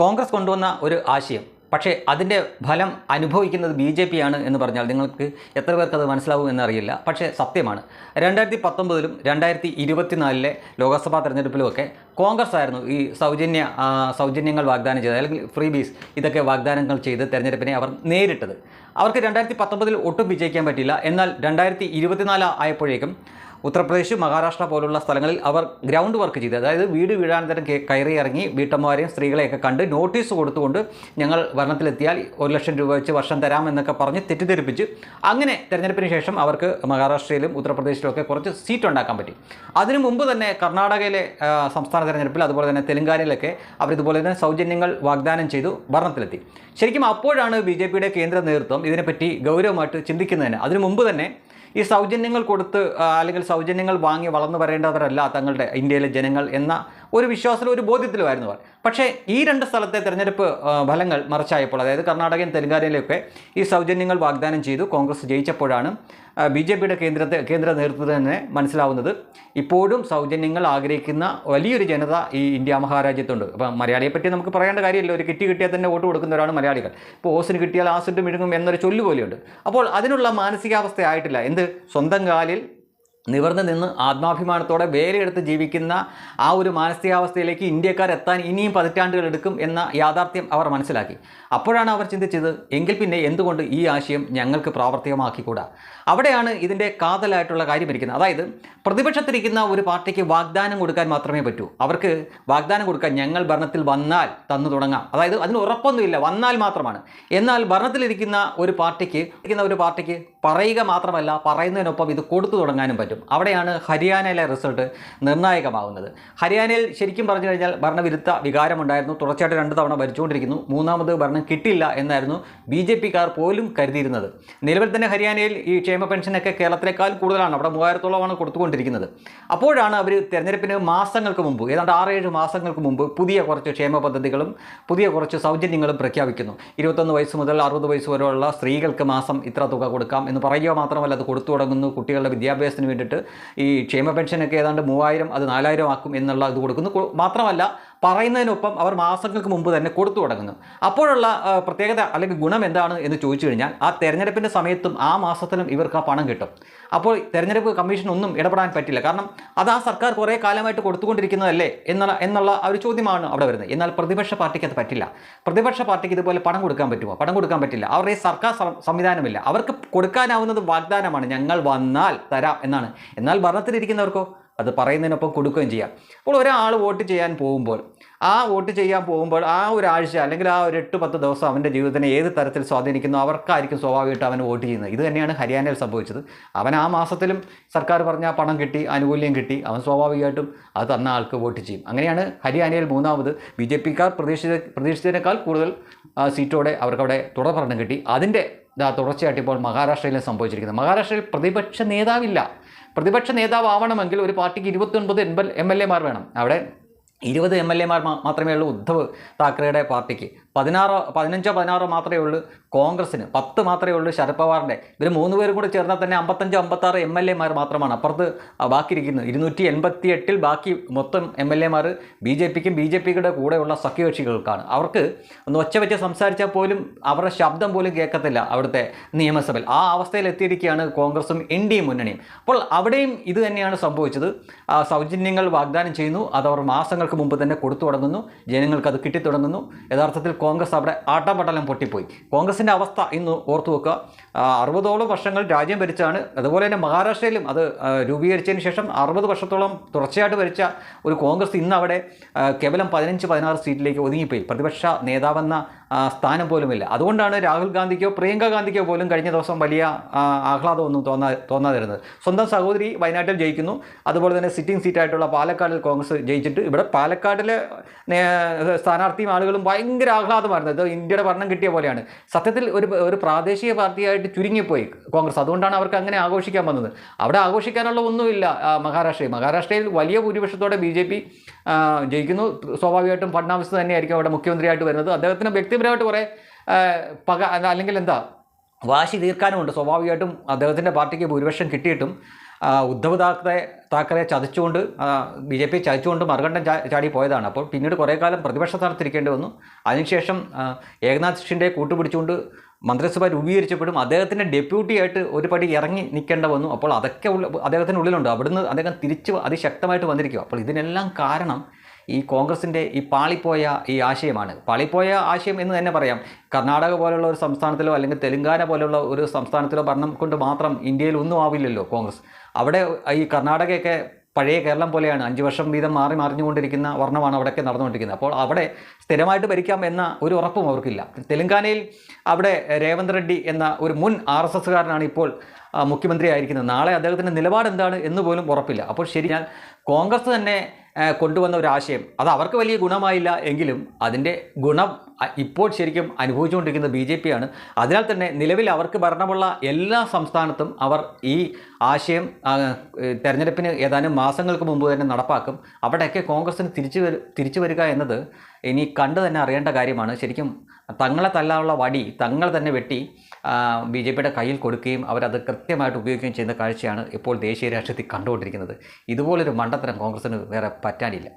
കോൺഗ്രസ് കൊണ്ടുവന്ന ഒരു ആശയം. പക്ഷേ അതിന്റെ ഫലം അനുഭവിക്കുന്നത് ബി ജെ പി ആണ് എന്ന് പറഞ്ഞാൽ നിങ്ങൾക്ക് എത്ര പേർക്ക് അത് മനസ്സിലാവും എന്നറിയില്ല. പക്ഷേ സത്യമാണ്. രണ്ടായിരത്തി പത്തൊമ്പതിലും രണ്ടായിരത്തി ഇരുപത്തിനാലിലെ ലോക്സഭാ തെരഞ്ഞെടുപ്പിലുമൊക്കെ കോൺഗ്രസ് ആയിരുന്നു ഈ സൗജന്യ സൗജന്യങ്ങൾ വാഗ്ദാനം ചെയ്തത് അല്ലെങ്കിൽ ഫ്രീ ബീസ് ഇതൊക്കെ വാഗ്ദാനങ്ങൾ ചെയ്ത് തെരഞ്ഞെടുപ്പിനെ അവർ നേരിട്ടത്. അവർക്ക് രണ്ടായിരത്തി പത്തൊമ്പതിൽ ഒട്ടും വിജയിക്കാൻ പറ്റില്ല. എന്നാൽ രണ്ടായിരത്തി ഇരുപത്തിനാല് ആയപ്പോഴേക്കും ഉത്തർപ്രദേശ് മഹാരാഷ്ട്ര പോലുള്ള സ്ഥലങ്ങളിൽ അവർ ഗ്രൗണ്ട് വർക്ക് ചെയ്ത് അതായത് വീട് വീഴാനന്തരം കയറി ഇറങ്ങി വീട്ടമ്മമാരെയും സ്ത്രീകളെയൊക്കെ കണ്ട് നോട്ടീസ് കൊടുത്തുകൊണ്ട് ഞങ്ങൾ ഭരണത്തിലെത്തിയാൽ ഒരു ലക്ഷം രൂപ വെച്ച് വർഷം തരാം എന്നൊക്കെ പറഞ്ഞ് തെറ്റിദ്ധരിപ്പിച്ച് അങ്ങനെ തെരഞ്ഞെടുപ്പിന് ശേഷം അവർക്ക് മഹാരാഷ്ട്രയിലും ഉത്തർപ്രദേശിലും ഒക്കെ കുറച്ച് സീറ്റ് ഉണ്ടാക്കാൻ പറ്റി. അതിനു മുമ്പ് തന്നെ കർണാടകയിലെ ആ, സംസ്ഥാന തെരഞ്ഞെടുപ്പിൽ അതുപോലെ തന്നെ തെലങ്കാനയിലൊക്കെ അവർ ഇതുപോലെ തന്നെ സൗജന്യങ്ങൾ വാഗ്ദാനം ചെയ്തു ഭരണത്തിലെത്തി. ശരിക്കും അപ്പോഴാണ് ബി ജെ പിയുടെ കേന്ദ്ര നേതൃത്വം ഇതിനെപ്പറ്റി ഗൗരവമായിട്ട് ചിന്തിക്കുന്നതിന്. അതിനു മുമ്പ് തന്നെ ഈ സൗജന്യങ്ങൾ കൊടുത്ത് അല്ലെങ്കിൽ സൗജന്യങ്ങൾ വാങ്ങി വളർന്നു വരേണ്ടവരല്ല തങ്ങളുടെ ഇന്ത്യയിലെ ജനങ്ങൾ എന്ന ഒരു വിശ്വാസത്തിലും ഒരു ബോധ്യത്തിലുമായിരുന്നു അവർ. പക്ഷേ ഈ രണ്ട് സ്ഥലത്തെ തെരഞ്ഞെടുപ്പ് ഫലങ്ങൾ മറിച്ചായപ്പോൾ അതായത് കർണാടകയും തെലങ്കാനയിലൊക്കെ ഈ സൗജന്യങ്ങൾ വാഗ്ദാനം ചെയ്തു. കോൺഗ്രസ് ജയിച്ചപ്പോഴാണ് ബി ജെ പിയുടെ കേന്ദ്രത്തെ കേന്ദ്ര നേതൃത്വത്തിൽ തന്നെ മനസ്സിലാവുന്നത്. ഇപ്പോഴും സൗജന്യങ്ങൾ ആഗ്രഹിക്കുന്ന വലിയൊരു ജനത ഈ ഇന്ത്യ മഹാരാജ്യത്തുണ്ട്. അപ്പം മലയാളിയെ പറ്റി നമുക്ക് പറയേണ്ട കാര്യമില്ല. ഒരു കിറ്റ് കിട്ടിയാൽ തന്നെ വോട്ട് കൊടുക്കുന്നവരാണ് മലയാളികൾ. ഇപ്പോൾ ഓസിന് കിട്ടിയാൽ ആസിഡ് മിഴുങ്ങും എന്നൊരു ചൊല്ലു പോലെയുണ്ട് അപ്പോൾ അതിനുള്ള മാനസികാവസ്ഥ ആയിട്ടില്ല. എന്ത്? സ്വന്തം കാലിൽ നിവർന്ന് നിന്ന് ആത്മാഭിമാനത്തോടെ വേലയെടുത്ത് ജീവിക്കുന്ന ആ ഒരു മാനസികാവസ്ഥയിലേക്ക് ഇന്ത്യക്കാർ എത്താൻ ഇനിയും പതിറ്റാണ്ടുകൾ എടുക്കും എന്ന യാഥാർത്ഥ്യം അവർ മനസ്സിലാക്കി. അപ്പോഴാണ് അവർ ചിന്തിച്ചത് എങ്കിൽ പിന്നെ എന്തുകൊണ്ട് ഈ ആശയം ഞങ്ങൾക്ക് പ്രാവർത്തികമാക്കിക്കൂടാ? അവിടെയാണ് ഇതിന്റെ കാതലായിട്ടുള്ള കാര്യം ഇരിക്കുന്നത്. അതായത് പ്രതിപക്ഷത്തിരിക്കുന്ന ഒരു പാർട്ടിക്ക് വാഗ്ദാനം കൊടുക്കാൻ മാത്രമേ പറ്റൂ. അവർക്ക് വാഗ്ദാനം കൊടുക്കാൻ ഞങ്ങൾ ഭരണത്തിൽ വന്നാൽ തന്നു തുടങ്ങാം. അതായത് അതിന് ഉറപ്പൊന്നുമില്ല വന്നാൽ മാത്രമാണ്. എന്നാൽ ഭരണത്തിലിരിക്കുന്ന ഒരു പാർട്ടിക്ക് ഇരിക്കുന്ന ഒരു പാർട്ടിക്ക് പറയുക മാത്രമല്ല പറയുന്നതിനൊപ്പം ഇത് കൊടുത്തു തുടങ്ങാനും പറ്റും. അവിടെയാണ് ഹരിയാനയിലെ റിസൾട്ട് നിർണായകമാകുന്നത് ഹരിയാനയിൽ ശരിക്കും പറഞ്ഞു കഴിഞ്ഞാൽ ഭരണവിരുദ്ധ വികാരമുണ്ടായിരുന്നു. തുടർച്ചയായിട്ട് രണ്ട് തവണ ഭരിച്ചുകൊണ്ടിരിക്കുന്നു. മൂന്നാമത് ഭരണം കിട്ടില്ല എന്നായിരുന്നു ബി ജെ പിക്കാർ പോലും കരുതിയിരുന്നത്. നിലവിൽ തന്നെ ഹരിയാനയിൽ ഈ ക്ഷേമ പെൻഷനൊക്കെ കേരളത്തിനേക്കാൾ കൂടുതലാണ്. അവിടെ മൂവായിരത്തോളമാണ് കൊടുത്തുകൊണ്ടിരിക്കുന്നത്. അപ്പോഴാണ് അവർ തെരഞ്ഞെടുപ്പിന് മാസങ്ങൾക്ക് മുമ്പ് ഏതാണ്ട് ആറേഴ് മാസങ്ങൾക്ക് മുമ്പ് പുതിയ കുറച്ച് ക്ഷേമ പദ്ധതികളും പുതിയ കുറച്ച് സൗജന്യങ്ങളും പ്രഖ്യാപിക്കുന്നു. ഇരുപത്തൊന്ന് വയസ്സ് മുതൽ അറുപത് വയസ്സ് വരെയുള്ള സ്ത്രീകൾക്ക് മാസം ഇത്ര തുക കൊടുക്കാം എന്ന് പറയുക മാത്രമല്ല അത് കൊടുത്തു തുടങ്ങുന്നു. കുട്ടികളുടെ വിദ്യാഭ്യാസത്തിന് വേണ്ടിയിട്ട് ഈ ക്ഷേമ പെൻഷനൊക്കെ ഏതാണ്ട് മൂവായിരം അത് നാലായിരം ആക്കും എന്നുള്ള ഇത് കൊടുക്കുന്നു. മാത്രമല്ല പറയുന്നതിനൊപ്പം അവർ മാസങ്ങൾക്ക് മുമ്പ് തന്നെ കൊടുത്തു തുടങ്ങുന്നു. അപ്പോഴുള്ള പ്രത്യേകത അല്ലെങ്കിൽ ഗുണം എന്താണ് എന്ന് ചോദിച്ചു കഴിഞ്ഞാൽ ആ തെരഞ്ഞെടുപ്പിന്റെ സമയത്തും ആ മാസത്തിലും ഇവർക്ക് ആ പണം കിട്ടും. അപ്പോൾ തെരഞ്ഞെടുപ്പ് കമ്മീഷൻ ഒന്നും ഇടപെടാൻ പറ്റില്ല. കാരണം അത് ആ സർക്കാർ കുറേ കാലമായിട്ട് കൊടുത്തുകൊണ്ടിരിക്കുന്നതല്ലേ എന്നുള്ള എന്നുള്ള ഒരു ചോദ്യമാണ് അവിടെ വരുന്നത്. എന്നാൽ പ്രതിപക്ഷ പാർട്ടിക്ക് അത് പറ്റില്ല. പ്രതിപക്ഷ പാർട്ടിക്ക് ഇതുപോലെ പണം കൊടുക്കാൻ പറ്റുമോ? പണം കൊടുക്കാൻ പറ്റില്ല. അവരുടെ സർക്കാർ സംവിധാനമില്ല. അവർക്ക് കൊടുക്കാനാവുന്നത് വാഗ്ദാനമാണ് ഞങ്ങൾ വന്നാൽ തരാം എന്നാണ്. എന്നാൽ ഭരണത്തിലിരിക്കുന്നവർക്കോ? അത് പറയുന്നതിനൊപ്പം കൊടുക്കുകയും ചെയ്യാം. അപ്പോൾ ഒരാൾ വോട്ട് ചെയ്യാൻ പോകുമ്പോൾ ആ വോട്ട് ചെയ്യാൻ പോകുമ്പോൾ ആ ഒരാഴ്ച അല്ലെങ്കിൽ ആ ഒരു എട്ട് പത്ത് ദിവസം അവന്റെ ജീവിതത്തിനെ ഏത് തരത്തിൽ സ്വാധീനിക്കുന്നു അവർക്കായിരിക്കും സ്വാഭാവികമായിട്ട് അവൻ വോട്ട് ചെയ്യുന്നത്. ഇത് തന്നെയാണ് ഹരിയാനയിൽ സംഭവിച്ചത്. അവൻ ആ മാസത്തിലും സർക്കാർ പറഞ്ഞ പണം കിട്ടി ആനുകൂല്യം കിട്ടി. അവൻ സ്വാഭാവികമായിട്ടും അത് തന്ന ആൾക്ക് വോട്ട് ചെയ്യും. അങ്ങനെയാണ് ഹരിയാനയിൽ മൂന്നാമത് ബി ജെ പിക്കാർ പ്രതീക്ഷിച്ച പ്രതീക്ഷിച്ചതിനേക്കാൾ കൂടുതൽ സീറ്റോടെ അവർക്കവിടെ തുടർ ഭരണം കിട്ടി. അതിന്റെ തുടർച്ചയായിട്ട് ഇപ്പോൾ മഹാരാഷ്ട്രയിലും സംഭവിച്ചിരിക്കുന്നത്. മഹാരാഷ്ട്രയിൽ പ്രതിപക്ഷ നേതാവില്ല. പ്രതിപക്ഷ നേതാവ് ആവണമെങ്കിൽ ഒരു പാർട്ടിക്ക് ഇരുപത്തൊൻപത് എം എം എൽ എമാർ വേണം. അവിടെ ഇരുപത് എം എൽ എമാർ മാത്രമേ ഉള്ളൂ ഉദ്ധവ് താക്കറെയുടെ പാർട്ടിക്ക്. പതിനാറോ പതിനഞ്ചോ പതിനാറോ മാത്രമേ ഉള്ളൂ കോൺഗ്രസ്സിന്. പത്ത് മാത്രമേ ഉള്ളൂ ശരത് പവാറിന്റെ. ഇവർ മൂന്ന് പേരും കൂടി ചേർന്നാൽ തന്നെ അമ്പത്തഞ്ചോ അമ്പത്താറ് എം എൽ എമാർ മാത്രമാണ്. അപ്പുറത്ത് ബാക്കിയിരിക്കുന്നത് ഇരുന്നൂറ്റി എൺപത്തി എട്ടിൽ ബാക്കി മൊത്തം എം എൽ എമാർ ബി ജെ പിക്കും ബി ജെ പിയുടെ കൂടെയുള്ള സഖ്യകക്ഷികൾക്കാണ്. അവർക്ക് ഒന്ന് ഒച്ച വെച്ച് സംസാരിച്ചാൽ പോലും അവരുടെ ശബ്ദം പോലും കേൾക്കത്തില്ല അവിടുത്തെ നിയമസഭയിൽ. ആ അവസ്ഥയിൽ എത്തിയിരിക്കുകയാണ് കോൺഗ്രസും എൻ ഡി എ മുന്നണിയും. അപ്പോൾ അവിടെയും ഇത് തന്നെയാണ് സംഭവിച്ചത്. സൗജന്യങ്ങൾ വാഗ്ദാനം ചെയ്യുന്നു. അത് അവർ മാസങ്ങൾക്ക് മുമ്പ് തന്നെ കൊടുത്തു തുടങ്ങുന്നു. ജനങ്ങൾക്ക് അത് കിട്ടിത്തുടങ്ങുന്നു. യഥാർത്ഥത്തിൽ കോൺഗ്രസ് അവിടെ ആട്ടപട്ടലം പൊട്ടിപ്പോയി. കോൺഗ്രസിന്റെ അവസ്ഥ ഇന്ന് ഓർത്തു വെക്കുക. അറുപതോളം വർഷങ്ങൾ രാജ്യം ഭരിച്ചാണ് അതുപോലെ തന്നെ മഹാരാഷ്ട്രയിലും അത് രൂപീകരിച്ചതിന് ശേഷം അറുപത് വർഷത്തോളം തുടർച്ചയായിട്ട് ഭരിച്ച ഒരു കോൺഗ്രസ് ഇന്ന് അവിടെ കേവലം പതിനഞ്ച് പതിനാറ് സീറ്റിലേക്ക് ഒതുങ്ങിപ്പോയി. പ്രതിപക്ഷ നേതാവെന്ന സ്ഥാനം പോലുമില്ല. അതുകൊണ്ടാണ് രാഹുൽ ഗാന്ധിക്കോ പ്രിയങ്ക ഗാന്ധിക്കോ പോലും കഴിഞ്ഞ ദിവസം വലിയ ആഹ്ലാദമൊന്നും തോന്നാ തോന്നാതിരുന്നത്. സ്വന്തം സഹോദരി വയനാട്ടിൽ ജയിക്കുന്നു. അതുപോലെ തന്നെ സിറ്റിംഗ് സീറ്റായിട്ടുള്ള പാലക്കാടിൽ കോൺഗ്രസ് ജയിച്ചിട്ട് ഇവിടെ പാലക്കാടിലെ സ്ഥാനാർത്ഥിയും ആളുകളും ഭയങ്കര ആഹ്ലാദമായിരുന്നു. ഇത് ഇന്ത്യയുടെ ഭരണം കിട്ടിയ പോലെയാണ്. സത്യത്തിൽ ഒരു ഒരു പ്രാദേശിക പാർട്ടിയായിട്ട് ചുരുങ്ങിപ്പോയി കോൺഗ്രസ്. അതുകൊണ്ടാണ് അവർക്ക് അങ്ങനെ ആഘോഷിക്കാൻ വന്നത്. അവിടെ ആഘോഷിക്കാനുള്ള ഒന്നുമില്ല മഹാരാഷ്ട്രയിൽ. മഹാരാഷ്ട്രയിൽ വലിയ ഭൂരിപക്ഷത്തോടെ ബി ജെ പി ജയിക്കുന്നു. സ്വാഭാവികമായിട്ടും ഫഡ്നാവിസ് തന്നെയായിരിക്കും അവിടെ മുഖ്യമന്ത്രിയായിട്ട് വരുന്നത്. അദ്ദേഹത്തിന് വ്യക്തിപരമായിട്ട് കുറേ പക അല്ലെങ്കിൽ എന്താ വാശി തീർക്കാനുമുണ്ട്. സ്വാഭാവികമായിട്ടും അദ്ദേഹത്തിന്റെ പാർട്ടിക്ക് ഭൂരിപക്ഷം കിട്ടിയിട്ടും ഉദ്ധവ് താക്കറെ താക്കറെ ചതിച്ചുകൊണ്ട് ബി ജെ പി ചതിച്ചുകൊണ്ട് മറുകണ്ഠം ചാടി പോയതാണ്. അപ്പോൾ പിന്നീട് കുറേ കാലം പ്രതിപക്ഷ സ്ഥാനത്തിരിക്കേണ്ടി വന്നു. അതിനുശേഷം ഏകനാഥ് ഷിൻഡെ കൂട്ടുപിടിച്ചുകൊണ്ട് മന്ത്രിസഭ രൂപീകരിച്ചപ്പോഴും അദ്ദേഹത്തിന്റെ ഡെപ്യൂട്ടി ആയിട്ട് ഒരു പടി ഇറങ്ങി നിൽക്കേണ്ട വന്നു. അപ്പോൾ അതൊക്കെ ഉള്ള അദ്ദേഹത്തിനുള്ളിലുണ്ട് അവിടുന്ന് അദ്ദേഹം തിരിച്ച് അതിശക്തമായിട്ട് വന്നിരിക്കുക അപ്പോൾ ഇതിനെല്ലാം കാരണം ഈ കോൺഗ്രസിന്റെ ഈ പാളിപ്പോയ ഈ ആശയമാണ്. പാളിപ്പോയ ആശയം എന്ന് തന്നെ പറയാം. കർണാടക പോലുള്ള ഒരു സംസ്ഥാനത്തിലോ അല്ലെങ്കിൽ തെലുങ്കാന പോലുള്ള ഒരു സംസ്ഥാനത്തിലോ ഭരണം കൊണ്ട് മാത്രം ഇന്ത്യയിൽ ഒന്നും ആവില്ലല്ലോ കോൺഗ്രസ്. അവിടെ ഈ കർണാടകയൊക്കെ പഴയ കേരളം പോലെയാണ്. അഞ്ച് വർഷം വീതം മാറി മറിഞ്ഞുകൊണ്ടിരിക്കുന്ന വർണമാണ് അവിടെയൊക്കെ നടന്നുകൊണ്ടിരിക്കുന്നത്. അപ്പോൾ അവിടെ സ്ഥിരമായിട്ട് ഭരിക്കാം എന്ന ഒരു ഉറപ്പും അവർക്കില്ല. തെലങ്കാനയിൽ അവിടെ രേവന്ത് റെഡ്ഡി എന്ന ഒരു മുൻ ആർ എസ് എസ്സുകാരനാണ് ഇപ്പോൾ മുഖ്യമന്ത്രിയായിരിക്കുന്നത്. നാളെ അദ്ദേഹത്തിന്റെ നിലപാട് എന്താണ് എന്ന് പോലും ഉറപ്പില്ല. അപ്പോൾ ശരി ഞാൻ കോൺഗ്രസ് തന്നെ കൊണ്ടുവന്ന ഒരു ആശയം. അത് അവർക്ക് വലിയ ഗുണമായില്ല എങ്കിലും അതിന്റെ ഗുണം ഇപ്പോൾ ശരിക്കും അനുഭവിച്ചുകൊണ്ടിരിക്കുന്നത് ബി ജെ പി ആണ് അതിനാൽ തന്നെ നിലവിൽ അവർക്ക് ഭരണമുള്ള എല്ലാ സംസ്ഥാനത്തും അവർ ഈ ആശയം തെരഞ്ഞെടുപ്പിന് ഏതാനും മാസങ്ങൾക്ക് മുമ്പ് തന്നെ നടപ്പാക്കും. അവിടെയൊക്കെ കോൺഗ്രസിന് തിരിച്ചു തിരിച്ചു വരിക എന്നത് ഇനി കണ്ടു തന്നെ അറിയേണ്ട കാര്യമാണ്. ശരിക്കും തങ്ങളെ തല്ലാനുള്ള വടി തങ്ങൾ തന്നെ വെട്ടി ബി ജെ പിയുടെ കയ്യിൽ കൊടുക്കുകയും അവരത് കൃത്യമായിട്ട് ഉപയോഗിക്കുകയും ചെയ്യുന്ന കാഴ്ചയാണ് ഇപ്പോൾ ദേശീയ രാഷ്ട്രീയത്തിൽ കണ്ടുകൊണ്ടിരിക്കുന്നത്. ഇതുപോലൊരു മണ്ടത്തരം കോൺഗ്രസ്സിന് വേറെ പറ്റാനില്ല.